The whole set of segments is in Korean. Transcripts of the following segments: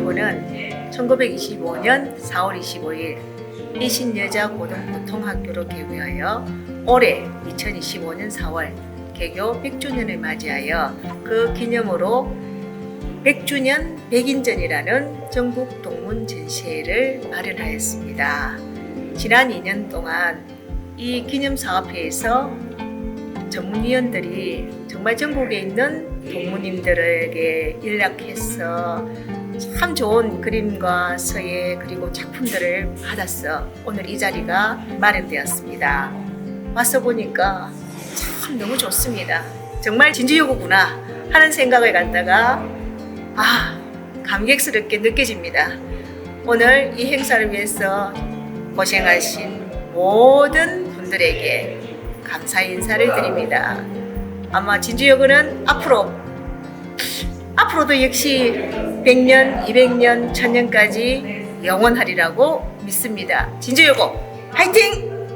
진주여고는 1925년 4월 25일 이신여자 고등보통학교로 개교하여 올해 2025년 4월 개교 100주년을 맞이하여 그 기념으로 100주년 백인전이라는 전국 동문 전시회를 마련하였습니다. 지난 2년 동안 이 기념 사업회에서 전문위원들이 정말 전국에 있는 동무님들에게 연락해서 참 좋은 그림과 서예 그리고 작품들을 받았어 오늘 이 자리가 마련되었습니다. 와서 보니까 참 너무 좋습니다. 정말 진주여고구나 하는 생각을 갖다가 아 감격스럽게 느껴집니다. 오늘 이 행사를 위해서 고생하신 모든 분들에게 감사 인사를 드립니다. 아마 진주여고는 앞으로 앞으로도 역시 100년, 200년, 1000년까지 영원하리라고 믿습니다. 진주여고 화이팅!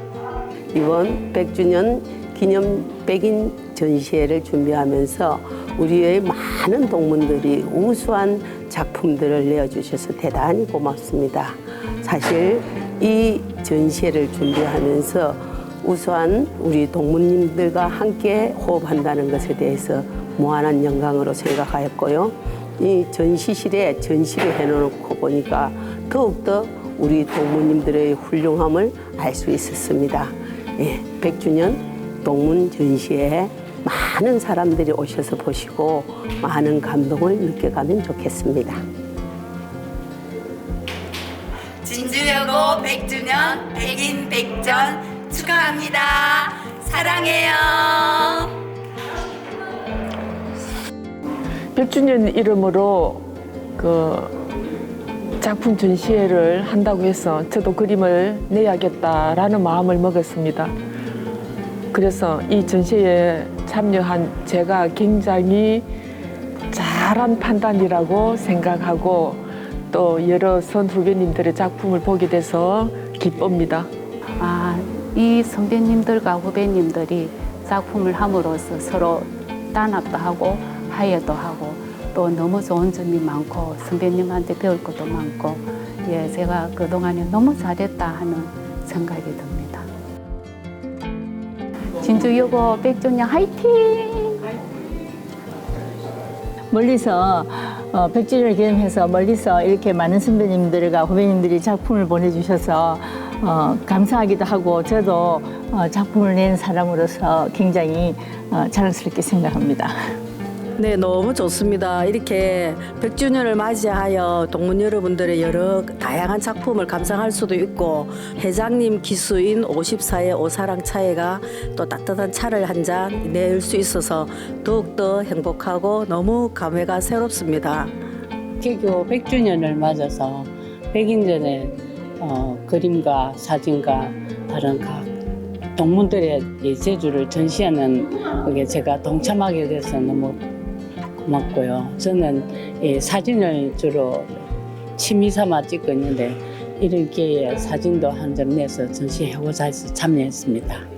이번 100주년 기념 백인 전시회를 준비하면서 우리의 많은 동문들이 우수한 작품들을 내어주셔서 대단히 고맙습니다. 사실 이 전시회를 준비하면서 우수한 우리 동문님들과 함께 호흡한다는 것에 대해서 무한한 영광으로 생각하였고요. 이 전시실에 전시를 해놓고 보니까 더욱더 우리 동무님들의 훌륭함을 알 수 있었습니다. 예, 100주년 동문 전시회에 많은 사람들이 오셔서 보시고 많은 감동을 느껴가면 좋겠습니다. 진주여고 100주년 백인 백전 축하합니다. 사랑해요. 100주년 이름으로 그 작품 전시회를 한다고 해서 저도 그림을 내야겠다라는 마음을 먹었습니다. 그래서 이 전시회에 참여한 제가 굉장히 잘한 판단이라고 생각하고 또 여러 선 후배님들의 작품을 보게 돼서 기쁩니다. 아, 이 선배님들과 후배님들이 작품을 함으로써 서로 단합도 하고 화해도 하고 또 너무 좋은 점이 많고 선배님한테 배울 것도 많고 예, 제가 그동안에 너무 잘했다 하는 생각이 듭니다. 진주여고 100주년 화이팅! 멀리서 어, 100주년을 기념해서 멀리서 이렇게 많은 선배님들과 후배님들이 작품을 보내주셔서 어, 감사하기도 하고 저도 어, 작품을 낸 사람으로서 굉장히 어, 자랑스럽게 생각합니다. 네, 너무 좋습니다. 이렇게 100주년을 맞이하여 동문 여러분들의 여러 다양한 작품을 감상할 수도 있고 회장님 기수인 54의 오사랑 차회가 또 따뜻한 차를 한 잔 낼 수 있어서 더욱더 행복하고 너무 감회가 새롭습니다. 개교 100주년을 맞아서 백인전의 어, 그림과 사진과 다른 각 동문들의 이 제주를 전시하는 그게 제가 동참하게 돼서 너무 고맙고요. 저는 이 사진을 주로 취미 삼아 찍고 있는데 이런 기회에 사진도 한 점 내서 전시해보자 해서 참여했습니다.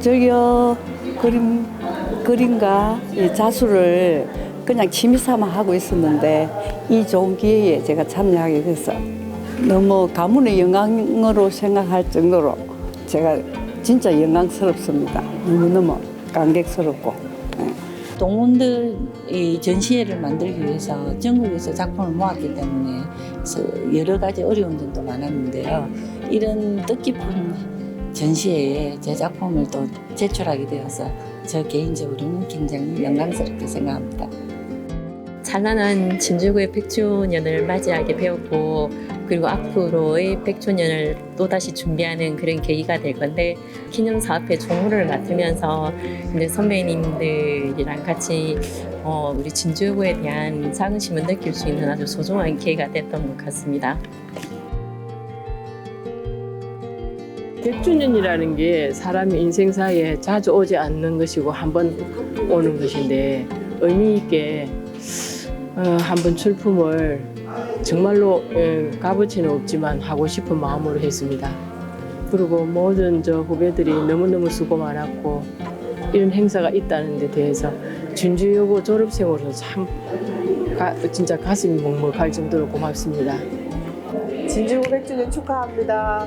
즐겨 그림 그림과 이 자수를 그냥 취미 삼아 하고 있었는데 이 좋은 기회에 제가 참여하게 돼서 너무 가문의 영광으로 생각할 정도로 제가 진짜 영광스럽습니다. 너무너무 감격스럽고. 동문들 이 전시회를 만들기 위해서 전국에서 작품을 모았기 때문에 여러 가지 어려운 점도 많았는데요. 이런 뜻깊은 전시회에 제 작품을 또 제출하게 되어서 저 개인적으로는 굉장히 영광스럽게 생각합니다. 찬란한 진주구의 100주년을 맞이하게 되었고 그리고 앞으로의 100주년을 또다시 준비하는 그런 계기가 될 건데 기념사업회 총무를 맡으면서 이제 선배님들이랑 같이 어, 우리 진주구에 대한 자긍심을 느낄 수 있는 아주 소중한 기회가 됐던 것 같습니다. 100주년이라는 게 사람의 인생사에 자주 오지 않는 것이고 한 번 오는 것인데 의미 있게 어, 한번 출품을 정말로 예, 값어치는 없지만 하고 싶은 마음으로 했습니다. 그리고 모든 저 후배들이 너무너무 수고 많았고 이런 행사가 있다는 데 대해서 진주여고 졸업생으로서 참 가- 진짜 가슴이 먹먹할 정도로 고맙습니다. 진주 500주년 축하합니다.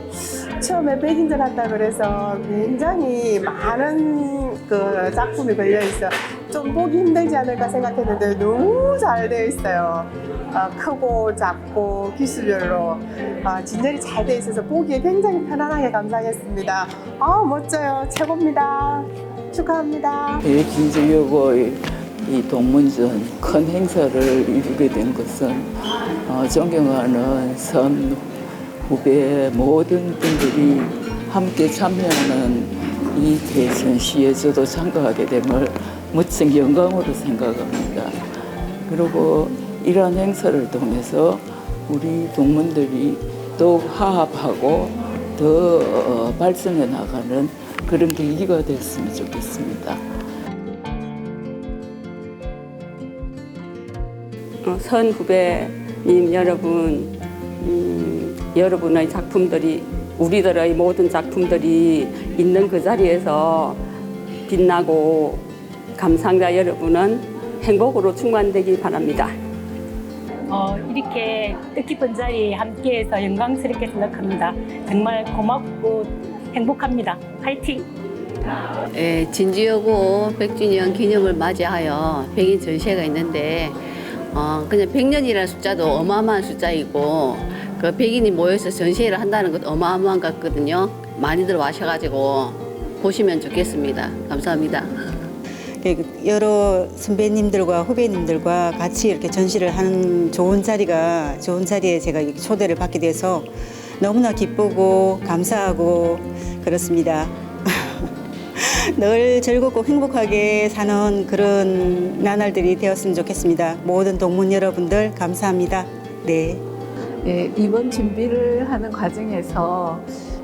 처음에 백인전 한다 그래서 굉장히 많은 그 작품이 걸려 있어. 좀 보기 힘들지 않을까 생각했는데 너무 잘 되어 있어요. 아, 크고 작고 기수별로 아, 진열이 잘 되어 있어서 보기에 굉장히 편안하게 감상했습니다. 아 멋져요. 최고입니다. 축하합니다. 진주여고의 이 동문전 큰 행사를 이루게 된 것은 어, 존경하는 선 후배 모든 분들이 함께 참여하는 이 대전시에 저도 참가하게 됨을 무척 영광으로 생각합니다. 그리고 이러한 행사를 통해서 우리 동문들이 더욱 화합하고 더 어, 발전해 나가는 그런 계기가 됐으면 좋겠습니다. 어, 선 후배님 여러분, 음, 여러분의 작품들이 우리들의 모든 작품들이 있는 그 자리에서 빛나고 감상자 여러분은 행복으로 충만되기 바랍니다. 어, 이렇게 뜻깊은 자리에 함께해서 영광스럽게 생각합니다. 정말 고맙고 행복합니다. 파이팅! 예, 진주여고 100주년 기념을 맞이하여 100인 전시회가 있는데 어, 그냥 100년이라는 숫자도 어마어마한 숫자이고 그 100인이 모여서 전시회를 한다는 것도 어마어마한 것 같거든요. 많이들 와셔가지고 보시면 좋겠습니다. 감사합니다. 그 여러 선배님들과 후배님들과 같이 이렇게 전시를 하는 좋은 자리가 좋은 자리에 제가 초대를 받게 돼서 너무나 기쁘고 감사하고 그렇습니다. 늘 즐겁고 행복하게 사는 그런 나날들이 되었으면 좋겠습니다. 모든 동문 여러분들 감사합니다. 네. 예, 이번 준비를 하는 과정에서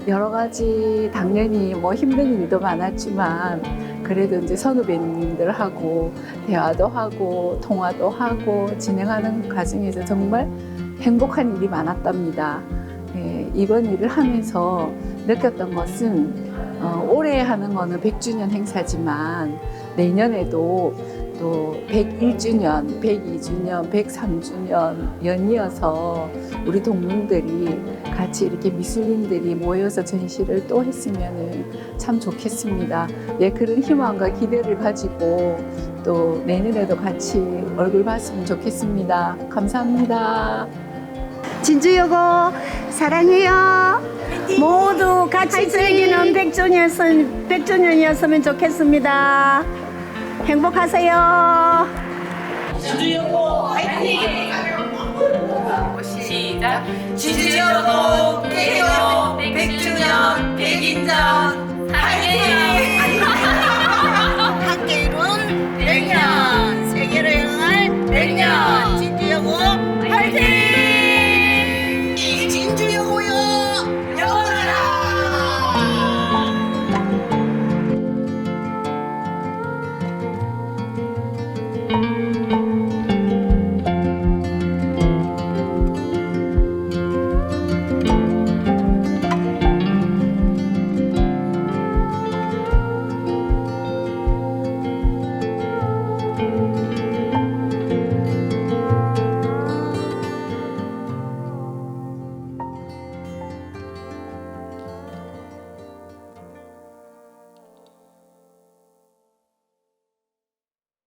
여러 가지 당연히 뭐 힘든 일도 많았지만 그래도 이제 선후배님들하고 대화도 하고 통화도 하고 진행하는 과정에서 정말 행복한 일이 많았답니다. 예, 이번 일을 하면서 느꼈던 것은 어, 올해 하는 거는 100주년 행사지만 내년에도 또 101주년, 102주년, 103주년 연이어서 우리 동문들이 같이 이렇게 미술인들이 모여서 전시를 또 했으면 참 좋겠습니다. 예, 그런 희망과 기대를 가지고 또 내년에도 같이 얼굴 봤으면 좋겠습니다. 감사합니다. 진주여고 사랑해요. 모두 같이 즐기는 100주년이었으면, 100주년이었으면 좋겠습니다. 행복하세요. 진주여고 화이팅! 시작! 진주여고